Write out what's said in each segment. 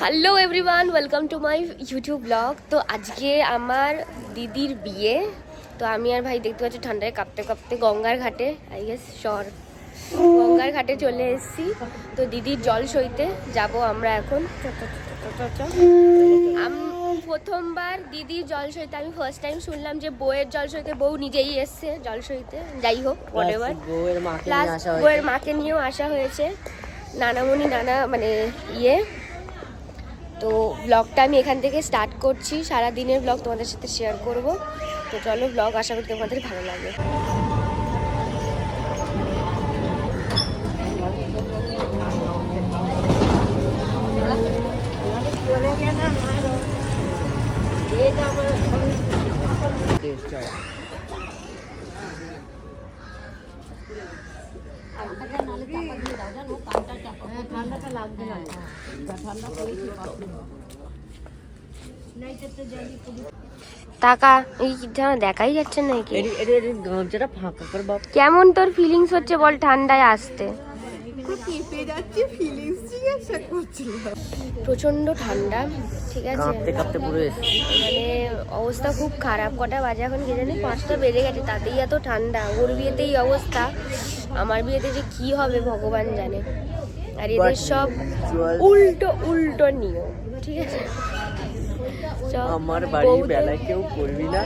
Hello everyone welcome to my YouTube blog তো আজকে আমার দিদির বিয়ে। তো আমি আর ভাই দেখতে পাচ্ছি ঠান্ডায় কাঁপতে কাঁপতে গঙ্গার ঘাটে আই গেস শর গঙ্গার ঘাটে চলে এসেছি। তো দিদির জল সইতে যাব আমরা এখন। প্রথমবার দিদির জল সইতে আমি ফার্স্ট টাইম শুনলাম যে বউয়ের জল সইতে বউ নিজেই এসছে জল সইতে। যাই হোক বউয়ের মাকে নিয়েও আসা হয়েছে। নানামণি নানা মানে ইয়ে। তো ব্লগটা আমি এখান থেকে স্টার্ট করছি। সারা দিনের ব্লগ তোমাদের সাথে শেয়ার করব। তো চলো ব্লগ আশা করি তোমাদের ভালো লাগে টাকা এই যেন দেখাই যাচ্ছে না কি এটি এটি এটি গামছাটা ফাঁকা করে বাপ কেমন তোর ফিলিংস হচ্ছে বল ঠান্ডায় আসতে? প্রচণ্ড ঠান্ডা ঠিক আছে? মানে অবস্থা খুব খারাপ। কটা বাজে এখন কে জানি পাঁচটা বেজে গেছে তাতেই এত ঠান্ডা। ওর বিয়েতে এই অবস্থা। আমার বিয়েতে যে কি হবে ভগবান জানে। আর এদের সব উল্টো উল্টো নিয়ম ঠিক আছে? আমার বাড়ি বউদের- বেলায় কেউ করবি না।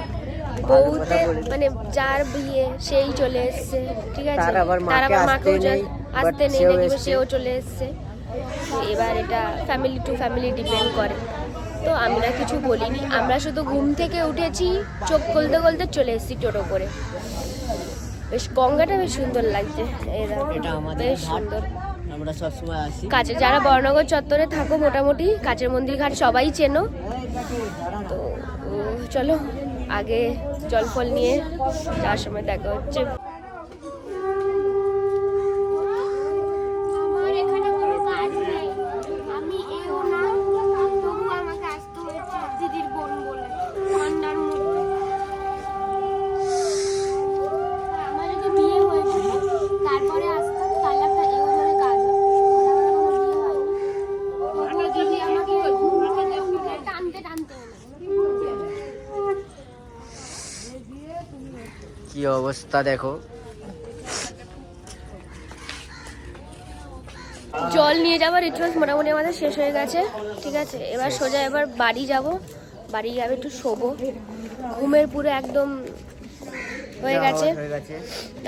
বউতে মানে যার বিয়ে সেই চলে এসছে ঠিক আছে? তার আবার মাকে আসতে মাকেও নেই, আসতে নেই নাকি সেও চলে এসছে। এবার এটা ফ্যামিলি টু ফ্যামিলি ডিপেন্ড করে। তো আমরা কিছু বলিনি। আমরা শুধু ঘুম থেকে উঠেছি চোখ খুলতে খুলতে চলে এসেছি টোটো করে। বেশ গঙ্গাটা বেশ সুন্দর লাগছে। এটা আমাদের বেশ সুন্দর। আমরা সবসময় আসি। কাছে যারা বর্ণগর চত্বরে থাকো, মোটামুটি কাছের মন্দির ঘাট সবাই চেনো। তো চলো, আগে জল ফল নিয়ে যাওয়ার সময় দেখা হচ্ছে। অবস্থা দেখো। জল নিয়ে যাওয়ার রিচুয়ালস মোটামুটি আমাদের শেষ হয়ে গেছে ঠিক আছে? এবার সোজা এবার বাড়ি যাব বাড়ি যাবে একটু শোবো। ঘুমের পুরো একদম হয়ে গেছে।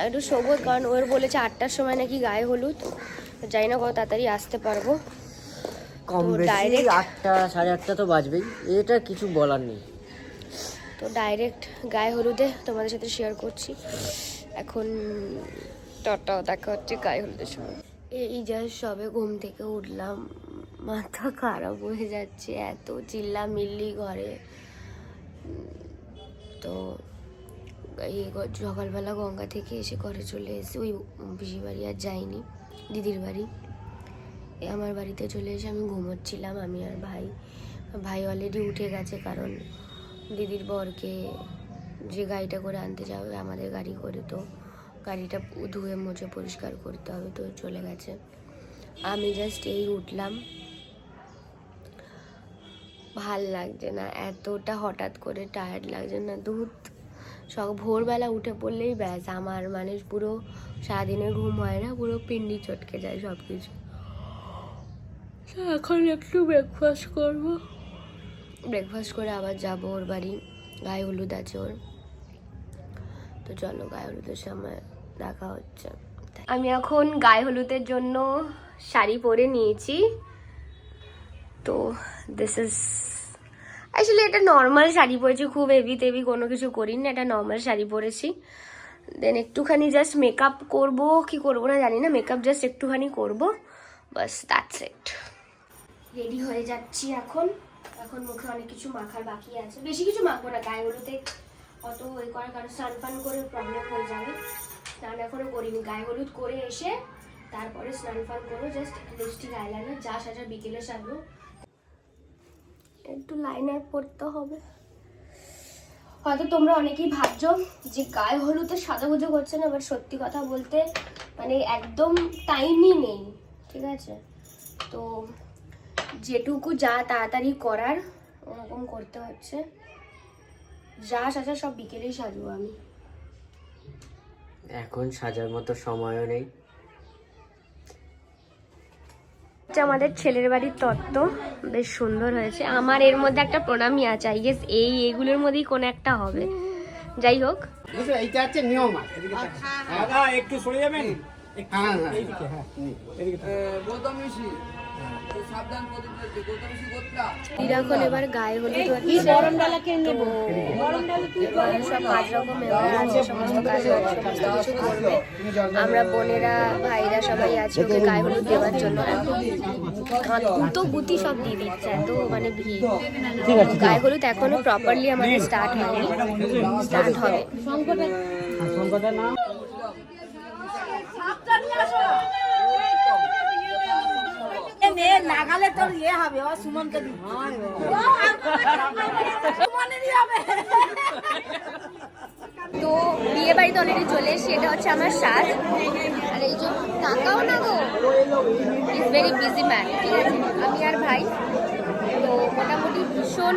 একটু শোবো কারণ ওর বলেছে আটটার সময় নাকি গায়ে হলুদ। জানি না কত তাড়াতাড়ি আসতে পারব। কম বেশি আটটা সাড়ে আটটা তো বাজবেই। এটা কিছু বলার নেই। তো ডাইরেক্ট গায়ে হলুদে তোমাদের সাথে শেয়ার করছি। এখন টটাও দেখা হচ্ছে গায়ে হলুদের সময়। এই জাস্ট সবে ঘুম থেকে উঠলাম, মাথা খারাপ হয়ে যাচ্ছে, এত চিল্লা মিল্লি ঘরে তো এই সকালবেলা গঙ্গা থেকে এসে ঘরে চলে এসে ওই পিসি বাড়ি আর যাইনি, দিদির বাড়ি। আমার বাড়িতে চলে এসে আমি ঘুমোচ্ছিলাম, আমি আর ভাই ভাই অলরেডি উঠে গেছে কারণ দিদির বরকে যে গাড়িটা করে আনতে যাবে, আমাদের গাড়ি করে তো গাড়িটা ধুয়ে মুছে পরিষ্কার করতে হবে তো চলে গেছে। আমি জাস্ট এই উঠলাম। ভালো লাগছে না, এতটা হঠাৎ করে টায়ার্ড লাগছে না দুধ সব ভোরবেলা উঠে পড়লেই ব্যাস, আমার মানে পুরো সারাদিনে ঘুম হয় না, পুরো পিন্ডি চটকে যায় সব কিছু এখন একটু ব্রেকফাস্ট করব। ব্রেকফাস্ট করে আবার যাব ওর বাড়ি। গায়ে হলুদ আছে ওর। তো চলো গায়ে হলুদের সময় দেখা হচ্ছে। আমি এখন গায়ে হলুদের জন্য শাড়ি পরে নিয়েছি। তো দিস ইজ অ্যাকচুয়ালি এটা নর্মাল শাড়ি পরেছি, খুব হেভি তেভি কোনো কিছু করিনি, এটা নর্মাল শাড়ি পরেছি। দেন একটুখানি জাস্ট মেকআপ করব, কি করব না জানি না মেকআপ জাস্ট একটুখানি করব। বাস দ্যাটস ইট রেডি হয়ে যাচ্ছি এখন। এখন মুখে অনেক কিছু মাখার বাকি আছে। বেশি কিছু মাখবো না গায়ে হলুদে অত ওই করার কারণ স্নান ফান করে প্রবলেম হয়ে যাবে। স্নান এখনও করিনি, গায়ে হলুদ করে এসে তারপরে স্নান ফান করব জাস্ট লিপস্টিক আইলাইনার যা সাজা বিকেলে সাজবো। একটু লাইনার পরতে হবে। হয়তো তোমরা অনেকেই ভাবছ যে গায়ে হলুদে সাজাগুজো করছে না বাট সত্যি কথা বলতে মানে একদম টাইমই নেই, ঠিক আছে? তো যেটুকু যা তাড়াতাড়ি করার ওরকম করতে হচ্ছে। যা সাজা সব বিকেলেই সাজবো আমি। এখন সাজার মতো সময়ও নেই। আমাদের ছেলের বাড়ির তত্ত্ব বেশ সুন্দর হয়েছে। আমার এর মধ্যে একটা প্রণামী আছে আই গেস এই এগুলোর মধ্যেই কোনো একটা হবে। যাই হোক। এইটা হচ্ছে নিয়ম আছে একটু সরে যাবেন? হ্যাঁ হ্যাঁ। হ্যাঁ এখন এবার গায়ে হলুদ হচ্ছে সব পাঁচ রকম আছে সমস্ত কাজ সমস্ত কিছু করবে। আমরা বোনেরা ভাইরা সবাই আছে ওকে গায়ে হলুদ দেওয়ার জন্য। তো গুতি সব দিয়ে দিচ্ছে এত মানে ভিড়। গায়ে হলুদ এখনও প্রপারলি আমাদের স্টার্ট হয়নি। স্টার্ট হবে। নাগালে তোর ইয়ে হবে ও সুমনকে হবে। তো বিয়ে বাড়িতে অলরেডি চলে এসেছি এটা হচ্ছে আমার সাজ আর এই যে কাকাও না গো ইজ ভেরি বিজি ম্যান ঠিক আছে? আমি আর ভাই তো মোটামুটি ভীষণ।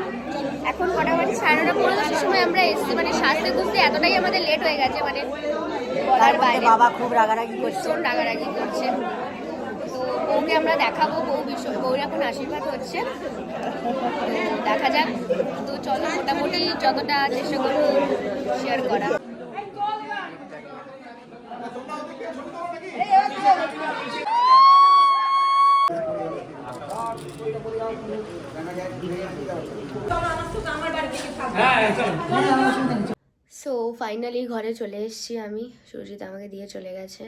এখন মোটামুটি সাড়ে নটা পনেরো দশটার সময় আমরা এসেছি মানে সাজতে গুজতে এতটাই আমাদের লেট হয়ে গেছে মানে বাবা খুব রাগারাগি করছে। রাগারাগি করছে। বউকে আমরা দেখাবো, বউ ভীষণ বউর এখন আশীর্বাদ হচ্ছে। দেখা যাক। তো চলো, মোটামুটি যতটা চেষ্টা করব শেয়ার করা সো ফাইনালি ঘরে চলে এসেছি আমি। সুরজিৎ আমাকে দিয়ে চলে গেছে।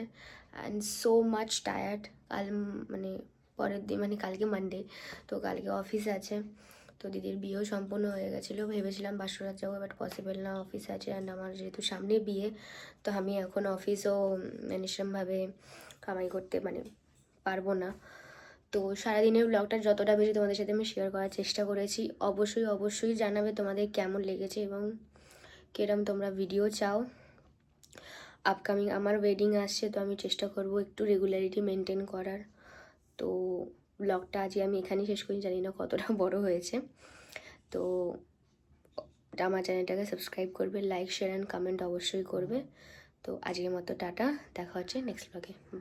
অ্যান্ড সো মাচ টায়ার্ড কাল মানে পরের দিন মানে কালকে মানডে তো কালকে অফিস আছে। তো দিদির বিয়েও সম্পূর্ণ হয়ে গেছিল। ভেবেছিলাম বাসরাত যাব বাট পসিবল না অফিস আছে। অ্যান্ড আমার যেহেতু সামনে বিয়ে, তো আমি এখন অফিসও সেরকমভাবে কামাই করতে মানে পারব না। তো সারাদিনের ব্লগটা যতটা বেশি তোমাদের সাথে আমি শেয়ার করার চেষ্টা করেছি, অবশ্যই অবশ্যই জানাবে তোমাদের কেমন লেগেছে এবং কিরম তোমরা ভিডিও চাও। আপকামিং আমার ওয়েডিং আসছে, তো আমি চেষ্টা করব একটু রেগুলারিটি মেনটেন করার। তো ব্লগটা আজকে আমি এখানেই শেষ করি, জানি না কতটা বড় হয়েছে। তো আমার চ্যানেলটাকে সাবস্ক্রাইব করবে লাইক শেয়ার অ্যান্ড কমেন্ট অবশ্যই করবে। তো আজকের মতো টাটা, দেখা হচ্ছে নেক্সট ব্লগে বাই